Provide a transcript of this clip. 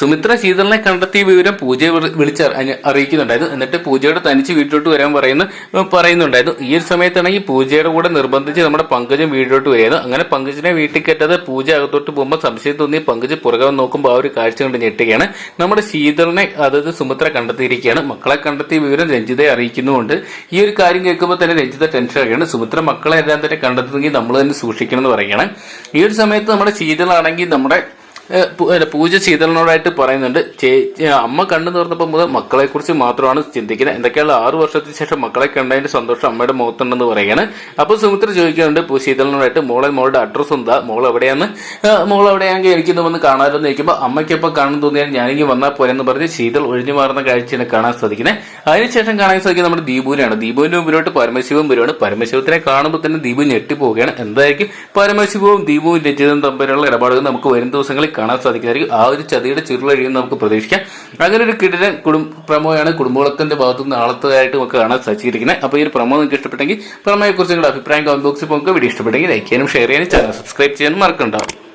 സുമിത്ര ശീതളിനെ കണ്ടെത്തിയ വിവരം പൂജയെ വിളി- വിളിച്ച് അറിയിക്കുന്നുണ്ടായിരുന്നു. എന്നിട്ട് പൂജയുടെ തനിച്ച് വീട്ടിലോട്ട് വരാൻ പറയുന്ന പറയുന്നുണ്ടായിരുന്നു. ഈ ഒരു സമയത്താണെങ്കിൽ പൂജയുടെ കൂടെ നിർബന്ധിച്ച് നമ്മുടെ പങ്കജം വീട്ടിലോട്ട് വരികയായിരുന്നു. അങ്ങനെ പങ്കജിനെ വീട്ടിൽ കെട്ടത് പൂജ അകത്തോട്ട് പോകുമ്പോൾ സംശയം തോന്നി പങ്കജ് പുറകെ നോക്കുമ്പോൾ ആ ഒരു കാഴ്ച കണ്ട് ഞെട്ടുകയാണ്. നമ്മുടെ ശീതളിനെ അതായത് സുമിത്ര കണ്ടെത്തിയിരിക്കുകയാണ്. മക്കളെ കണ്ടെത്തിയ വിവരം രഞ്ജിതയെ അറിയിക്കുന്നുമുണ്ട്. ഈ ഒരു കാര്യം കേൾക്കുമ്പോൾ തന്നെ രഞ്ജിത ടെൻഷൻ അറിയാണ് സുമിത്ര മക്കളെ എല്ലാം തന്നെ കണ്ടെത്തുന്നെങ്കിൽ നമ്മൾ തന്നെ സൂക്ഷിക്കണം എന്ന് പറയുകയാണ്. ഈ ഒരു സമയത്ത് നമ്മുടെ ശീതളാണെങ്കിൽ നമ്മുടെ പൂജ ശീതളനോടായിട്ട് പറയുന്നുണ്ട്. ചേ ചേ- അമ്മ കണ്ണു തുറന്നപ്പോൾ മുതൽ മക്കളെ കുറിച്ച് മാത്രമാണ് ചിന്തിക്കുന്നത്. എന്തൊക്കെയുള്ള ആറു വർഷത്തിന് ശേഷം മക്കളെ കണ്ടതിന്റെ സന്തോഷം അമ്മയുടെ മുഖത്തുണ്ടെന്ന് പറയുകയാണ്. അപ്പൊ സുമിത്ര ചോദിക്കുന്നുണ്ട് ശീതളനോടായിട്ട് മോളെ മോളുടെ അഡ്രസ് എന്താ? മോൾ എവിടെയാന്ന്? മോൾ എവിടെയാണെങ്കിൽ എനിക്കൊന്ന് വന്ന് കാണാമല്ലോ എന്ന് ചോദിക്കുമ്പോൾ അമ്മയ്ക്കൊപ്പം കാണാൻ തോന്നിയാൽ ഞാനെങ്കിൽ വന്നാൽ പോരെന്ന് പറഞ്ഞ് ശീതൾ ഒഴിഞ്ഞു മാറുന്ന കാഴ്ചയാണ് കാണാൻ സാധിക്കുന്നത് അതിനുശേഷം കാണാൻ സാധിക്കുന്നത് നമ്മുടെ ദീപുവിനാണ് ദീപുവിന്റെ മുമ്പിലോട്ട് പരമശിവം വരുവാണ്. പരമശിവത്തിനെ കാണുമ്പോൾ തന്നെ ദീപു ഞെട്ടിപ്പോവുകയാണ്. എന്തായിരിക്കും? പരമശിവവും ദീപുവും രചിതം തമ്മിലുള്ള ഇടപാടുകൾ നമുക്ക് വരും ദിവസങ്ങളിൽ കാണാൻ സാധിക്കുന്നതായിരിക്കും. ആ ഒരു ചതിയുടെ ചുരുളഴിയും നമുക്ക് പ്രതീക്ഷിക്കാം. അങ്ങനെ ഒരു കിടിലൻ കുടും പ്രമോയാണ് കുടുംബവിളക്കിന്റെ ഭാഗത്തു നിന്ന് ആളത്തതായിട്ട് നമുക്ക് കാണാൻ സാധിച്ചിരിക്കുന്നത്. അപ്പോൾ ഈ ഒരു പ്രമോ നിങ്ങൾക്ക് ഇഷ്ടപ്പെട്ടെങ്കിൽ പ്രമയെക്കുറിച്ച് നിങ്ങളുടെ അഭിപ്രായം കമന്റ് ബോക്സിൽ പോകുക വീഡിയോ ഇഷ്ടപ്പെട്ടെങ്കിൽ ലൈക്ക് ചെയ്യാനും ഷെയർ ചെയ്യാനും ചാനൽ സബ്സ്ക്രൈബ് ചെയ്യാനും മറക്കണ്ടാവും